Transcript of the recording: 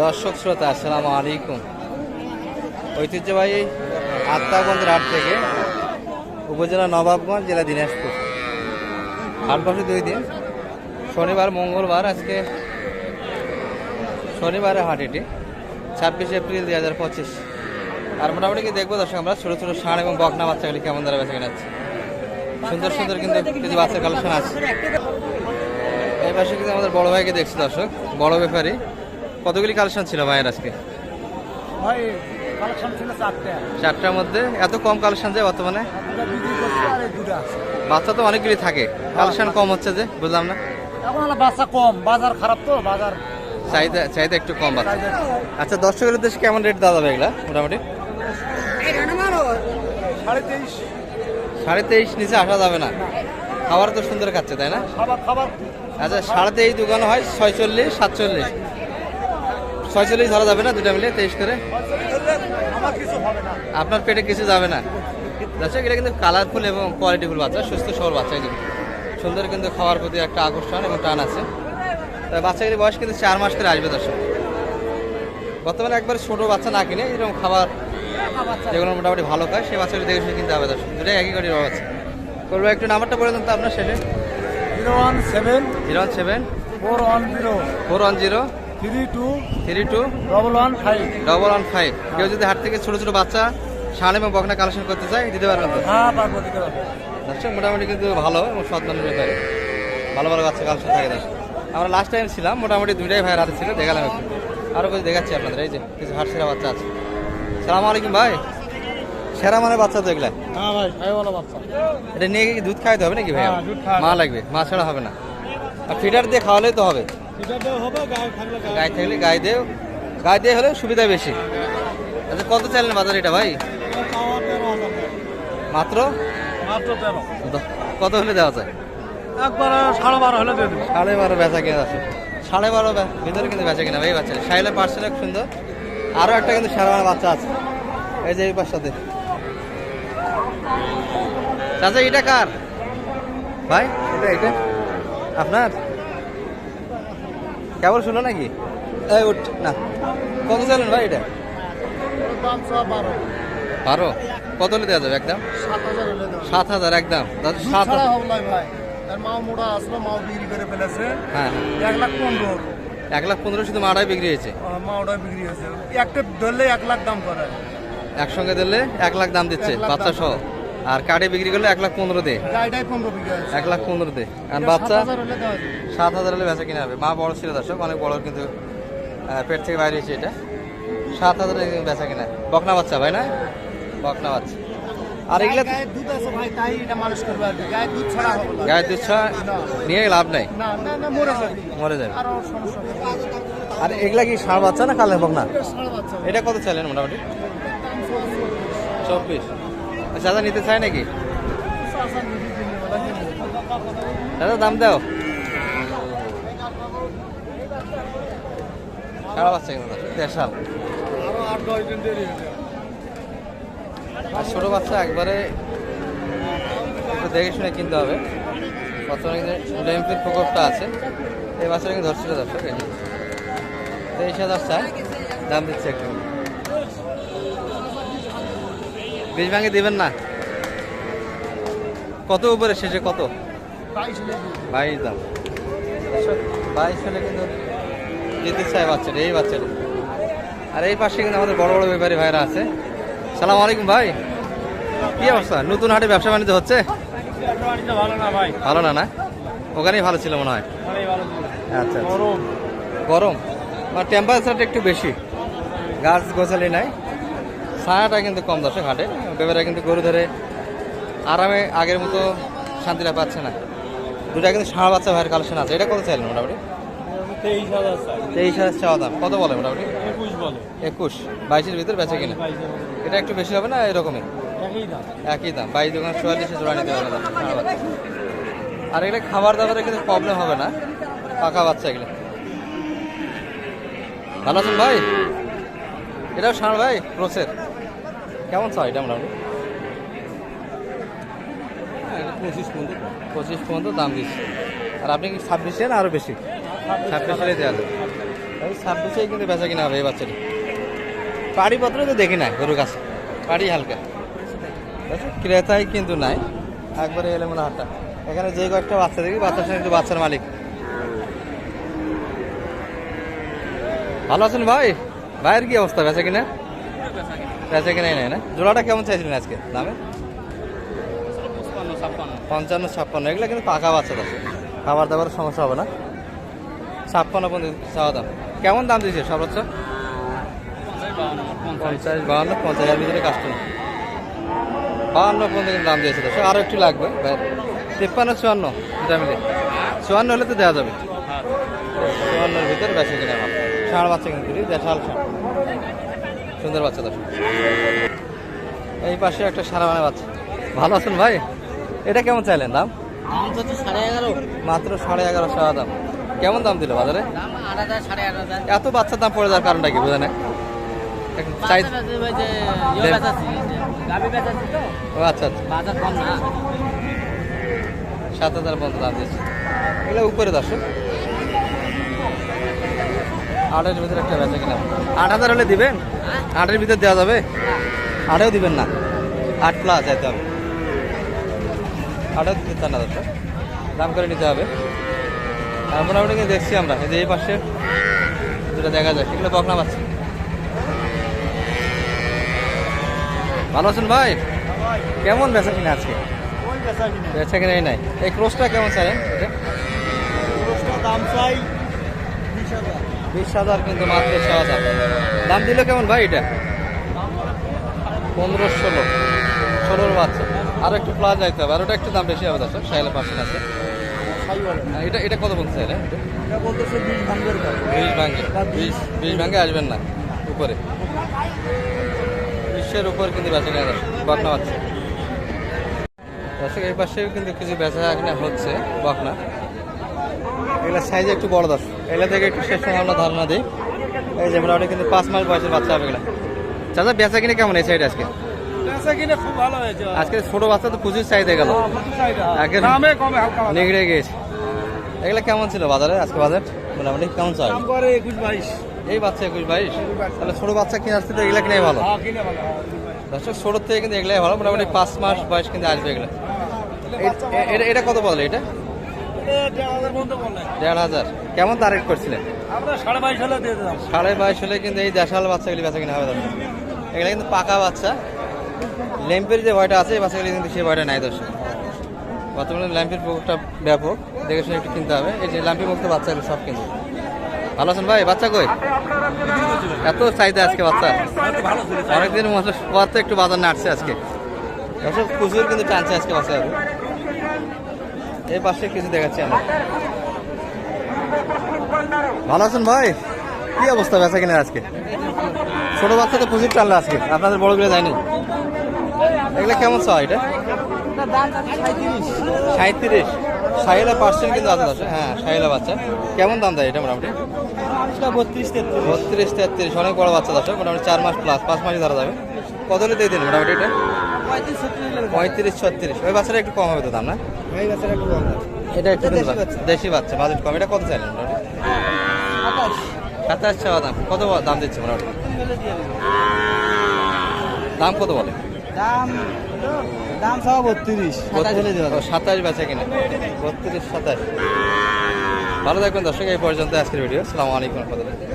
দর্শক শ্রোতা, আসসালামু আলাইকুম। ঐতিহ্যবাহী আত্মাগঞ্জের হাট থেকে উপজেলা নবাবগঞ্জ, জেলা দিনাজপুর। হাট বসে দুই দিন। শনিবার, মঙ্গলবার, আজকে শনিবারে হাট এটি, ছাব্বিশে এপ্রিল দুই হাজার পঁচিশ। আর মোটামুটি কি দেখব দর্শক আমরা, ছোটো ছোটো ষাঁড় এবং বকনা বাচ্চাগুলি কেমন দ্বারা বেঁচে কেনাচ্ছে সুন্দর সুন্দর কিন্তু কিছু বাচ্চার কালেকশন আছে। এই পাশে কিন্তু আমাদের বড় ভাইকে দেখছি দর্শক, বড় ব্যাপারী। কতগুলি কালেকশন ছিল ভাইয়ের আজকে? ভাই কালেকশন ছিল চারটে। চারটার মধ্যে এত কম কালেকশন যে বর্তমানে? বাচ্চা তো অনেকগুলি থাকে। কালেকশন কম হচ্ছে যে বুঝলাম না? এখন হলো বাচ্চা কম বাজার খারাপ তো বাজার চাহিদা চাহিদা একটু কম বাচ্চা। আচ্ছা দর্শকের উদ্দেশ্যে কেমন রেট দেওয়া যাবে এগুলা মোটামুটি? সাড়ে তেইশ। সাড়ে তেইশ নিচে আসা যাবে না। খাবার তো সুন্দর খাচ্ছে তাই না? খাবার খাবার। আচ্ছা সাড়ে তেইশ দোকান হয় ছয়চল্লিশ সাতচল্লিশ। ছয়চল্লিশ ধরা যাবে না দুটা মিলে তেইশ করে। আপনার পেটে কিছু যাবে না। দর্শক এটা কিন্তু কালারফুল এবং কোয়ালিটিফুল বাচ্চা সুস্থ সবল বাচ্চা কিন্তু সুন্দর কিন্তু খাওয়ার প্রতি একটা আকর্ষণ এবং টান আছে। তবে বাচ্চাগুলি বয়স কিন্তু চার মাস করে আসবে দর্শক। বর্তমানে একবার ছোট বাচ্চা না কিনে এরকম খাবার যেগুলো মোটামুটি ভালো খায় সেই বাচ্চাগুলি দেখে শুনে কিনতে হবে দর্শক। দুটাই একই গাড়ির বাচ্চা। করব একটু নাম্বারটা বলে দেন তো আপনার শেষে। Zero one seven zero one seven four one zero four one zero three two three two double one five double one five কেউ যদি হাট থেকে ছোটো ছোটো বাচ্চা সাড়ে এবং বকনা কালেকশন করতে চায় দিতে পারবেন তো? হ্যাঁ পারব দিতে পারব। দর্শক মোটামুটি কিন্তু ভালো এবং সৎমানের ব্যাপারে ভালো ভালো বাচ্চা কালেকশন থাকে দর্শক। আমরা লাস্ট টাইম ছিলাম মোটামুটি দুইটাই ভাইয়ের হাতে ছিল দেখালাম একটু। আরও কিছু দেখাচ্ছি আপনাদের এই যে কিছু হাট সেরা বাচ্চা আছে। সালাম আলাইকুম ভাই। সেরা মানে বাচ্চা তো এগুলা হ্যাঁ ভাই ভাই বাচ্চা। এটা নিয়ে দুধ খাওয়াতে হবে নাকি ভাই হ্যাঁ, মা লাগবে মা ছাড়া হবে না। আর ফিডার দিয়ে খাওয়ালেই তো হবে। গায়ে থাকলে গায়ে থাকলে গায়ে দিয়ে গায়ে দিয়ে হলে সুবিধা বেশি। আচ্ছা কত চাইলেন বাজার এটা ভাই? মাত্র? মাত্র তেরো। কত হলে দেওয়া যায়? একবার সাড়ে বারো হলে দিয়ে দেবো। সাড়ে বারো বেচা কিনা আছে। সাড়ে বারো ভিতরে কিন্তু বেচা কিনা এই বাচ্চা সাইলে পার্সেল এক সুন্দর। আরও একটা কিন্তু সারা বাচ্চা আছে। এই যে এই পাশটাতে। চাচা এটা কার? ভাই এটা এটা? আপনার? কেবল শুনো নাকি? এই উঠ না। কত চাইলেন ভাই এটা? বারো। কত হলে দেওয়া যাবে একদম? সাত হাজার একদম। সাত ভাই। তার মা মোটা আসলো মা বিক্রি করে ফেলেছে। হ্যাঁ হ্যাঁ। এক লাখ পনেরো। এক লাখ পনেরো শুধু মারাই বিক্রি হয়েছে? মা ওটা বিক্রি হয়েছে। একটা ধরলে এক লাখ দাম করে। একসঙ্গে দিলে এক লাখ দাম দিচ্ছে বাচ্চা সহ আর কার্ডে বিক্রি করলে এক লাখ পনেরো দে। এক লাখ পনেরো দে। আর বাচ্চা সাত হাজার হলে বেচা কিনা হবে। মা বড় ছিল দর্শক অনেক বড় কিন্তু পেট থেকে বাইরে হয়েছে এটা। সাত হাজার বেচা কিনা। বকনা বাচ্চা ভাই না? বকনা বাচ্চা। আর এগুলা দুধ আছে ভাই তাই এটা মানুষ করবে আর কি। দুধ ছাড়া হবে দুধ ছাড়া নিয়ে লাভ নাই? না না না মরে যাবে। মরে যাবে। আরও সমস্যা আর এগুলা কি ষাঁড় বাচ্চা না কালের বকনা? এটা কত চাইলেন মোটামুটি? চব্বিশ। দাদা নিতে চায় নাকি। দাদা, দাম দাও। সারা বাচ্চা কিন্তু দেড় সাল আরও আট দশ দিন দেরি হয়ে যাবে। আর ছোটো বাচ্চা একবারে দেখে শুনে কিনতে হবে। প্রকোপটা আছে। এই বাচ্চাটা কিন্তু ধরছিল দর্শক তেইশ হাজার চাই, দাম দিচ্ছে একটু। বিশ ভাঙে দিবেন না? কত উপরে শেষে কত? বাইশ দাম। বাইশ হলে কিন্তু দিতে চাই বাচ্চাটা এই বাচ্চাটা। আর এই পাশে কিন্তু আমাদের বড় বড় ব্যাপারী ভাইরা আছে। সালাম আলাইকুম ভাই। কি অবস্থা? নতুন হাটে ব্যবসা বাণিজ্য হচ্ছে? ভালো না না ওখানেই ভালো ছিল মনে হয়। আচ্ছা আচ্ছা। গরম। গরম। মানে টেম্পারেচারটা একটু বেশি। গাছ গোছালি নাই। ছায়াটা কিন্তু কম দর্শক ঘাটে ব্যাপারে কিন্তু গরু ধরে আরামে আগের মতো শান্তিটা পাচ্ছে না। দুটা কিন্তু ষাঁড় বাচ্চা ভাইয়ের কালেকশন আছে। এটা কত চাইলেন মোটামুটি? তেইশ হাজার চাওয়া দাম। কত বলে মোটামুটি? একুশ বলে। একুশ। বাইশের ভিতর বেচে কিনা। এটা একটু বেশি হবে না এরকমই? একই দাম। বাইশ দোকান চুয়াল্লিশে জোড়া নিতে পারবে। আর এগুলো খাবার দাবারে কিন্তু প্রবলেম হবে না। পাকা বাচ্চা এগুলো। ভালো আছেন ভাই? এটাও ষাঁড় ভাই ক্রোসের কেমন চাও এটা মোটামুটি পঁচিশ পর্যন্ত। পঁচিশ পর্যন্ত দাম দিচ্ছে। আর আপনি কি ছাব্বিশে না আরও বেশি? ছাব্বিশে দেওয়া যাবে। এই ছাব্বিশেই কিন্তু বেচা কিনা হবে এই বাচ্চাটি। পাড়ি পত্র তো দেখি না গরুর কাছে। পাড়ি হালকা। ক্রেতাই কিন্তু নাই। একবারে এলে মনে হাটটা এখানে যে কয়েকটা বাচ্চা দেখি বাচ্চার সঙ্গে কিন্তু বাচ্চার মালিক। ভালো আছেন ভাই? ভাইয়ের কি অবস্থা? বেচা কিনা? বেচা কিনাই নাই না? জোড়াটা কেমন চাইছিলেন আজকে? দামে? পঞ্চান্ন ছাপ্পান্ন। এগুলো কিন্তু পাকা বাচ্চা আছে খাবার দাবার সমস্যা হবে না। ছাপ্পান্ন পর্যন্ত চাওয়া দাম। কেমন দাম দিয়েছে সর্বোচ্চ? পঞ্চাশ বাহান্ন পঞ্চাশ। এর ভিতরে কাস্টমার বাহান্ন পর্যন্ত দাম দিয়েছে। দর্শক আরও একটু লাগবে। ভাই তিপ্পান্ন চুয়ান্ন দুটা মিলে চুয়ান্ন হলে তো দেওয়া যাবে। চুয়ান্নর ভিতরে বেশি কিনা আমার ষাঁড় বাচ্চা কিন্তু দেশাল ষাঁড়। সুন্দর বাচ্চা দর্শক এই পাশে একটা সারা মানে বাচ্চা। ভালো আছেন ভাই? এটা কেমন চাইলেন দাম? মাত্র সাড়ে এগারোশো দাম। কেমন দাম দিল বাজারে? এত বাচ্চার দাম পড়ে যাওয়ার কারণটা কি বোঝে না? আচ্ছা আচ্ছা। সাত হাজার পর্যন্ত দাম দিয়েছে। এগুলো উপরে দর্শক। আটের ভিতরে একটা বেচা কিনা। আট হাজার হলে দিবেন? আটের ভিতরে দেওয়া যাবে? আটেও দিবেন না। আট প্লাস যেতে হবে। আটেও দিতে চান না দর্শক দাম করে নিতে হবে। মোটামুটি কিন্তু দেখছি আমরা। এই যে এই পাশে যেটা দেখা যায়। সেগুলো বকনা পাচ্ছি ভালো আছেন ভাই? কেমন বেচা কিনা আজকে? বেচা কিনে? বেচা কিনাই নাই। এই ক্রোসটা কেমন এটা দাম চাই বিশ হাজার কিন্তু মাত্র ছ হাজার। দাম দিল কেমন ভাই এটা? পনেরো ষোলো। ষোলোর বাচ্চা। আরও একটু প্লাস যাইতে হবে। আর ওটা একটু দাম বেশি হবে দর্শক সাইলে পার্সেন্ট আছে। এটা এটা কত চাইলেন এটা? বলতেছে বিশ ভাঙ্গে। বিশ বিশ ভাঙ্গে আসবেন না উপরে। বিশের উপর কিন্তু বেচা কিনা বকনা বাচ্চা। দর্শক এই পাশেও কিন্তু কিছু বেচা কিনা হচ্ছে বকনা। এগুলো সাইজে একটু বড় দাস এগুলো থেকে একটু শেষ সময় আমরা ধারণা দিই। এই যে মোটামুটি কিন্তু পাঁচ মাস বয়সের বাচ্চা হবে এগুলো। চাচা বেচা কিনে কেমন এই সাইড আজকে? আজকে ছোট বাচ্চা তো প্রচুর চাহিদা গেল। হালকা। নেগড়ে গিয়েছে। এগুলো কেমন ছিল বাজারে? আজকে বাজার? মোটামুটি কেমন চাই এই বাচ্চা একুশ বাইশ। তাহলে ছোট বাচ্চা কিনে আসতে তো এগুলো কিনে ভালো। হ্যাঁ হ্যাঁ, দর্শক ছোট থেকে কিন্তু এগুলাই ভালো। মোটামুটি পাঁচ মাস বয়স কিন্তু আসবে এগুলো। এটা কত বলে এটা? দেড় হাজার কেমন তারিখ করছিলেন? সাড়ে বাইশ হলে কিন্তু এই দেশাল বাচ্চাগুলি বেচা কিনা হবে দর্শক। এগুলো কিন্তু পাকা বাচ্চা। ল্যাম্পের যে ভয়টা আছে এই বাচ্চাগুলি কিন্তু সেই ভয়টা নাই দর্শক। বর্তমানে ল্যাম্পের পুকুরটা ব্যাপক। দেখে শুনে একটু কিনতে হবে। এই যে ল্যাম্পের মুক্ত বাচ্চাগুলো সব কিনবে। ভালো আছেন ভাই? বাচ্চা কই? এত চাহিদা আজকে বাচ্চা। অনেকদিন মতো একটু বাজার নাড়ছে আজকে। প্রচুর কিন্তু টানছে আজকে বাচ্চা এই পাশে কিছু দেখাচ্ছি আমরা। ভালো আছেন ভাই? কি অবস্থা বেচা কিনা আজকে? ছোট বাচ্চা তো প্রচুর টানলো আজকে। আপনাদের বড় বড়গুলো যায়নি? এগুলো কেমন চা এটা? সাঁত্রিশ সাইলা পার্সেন্ট কিন্তু আছে দশ হ্যাঁ সাইলা বাচ্চা। কেমন দাম দেয় এটা মোটামুটি? বত্রিশ তেত্রিশ। বত্রিশ তেত্রিশ। অনেক বড় বাচ্চা দশ মোটামুটি চার মাস প্লাস পাঁচ মাসই ধরা যাবে। কত দিন মোটামুটি এটা? পঁয়ত্রিশ ছত্রিশ ওই বাচ্চাটা একটু কম হবে তো দাম না? এটা একটু দেশি বাচ্চা। বাজেট কম। এটা কত চাইলেন সাতাশ। চাওয়া দাম। কত দাম দিচ্ছে মোটামুটি? দাম কত বলে? দাম দাম সব বত্রিশ। সাতাশ বেচা কিনা। বত্রিশ সাতাশ। ভালো থাকবেন দর্শক এই পর্যন্ত আজকের ভিডিও। সালামু আলাইকুম রহমতুল্লাহ।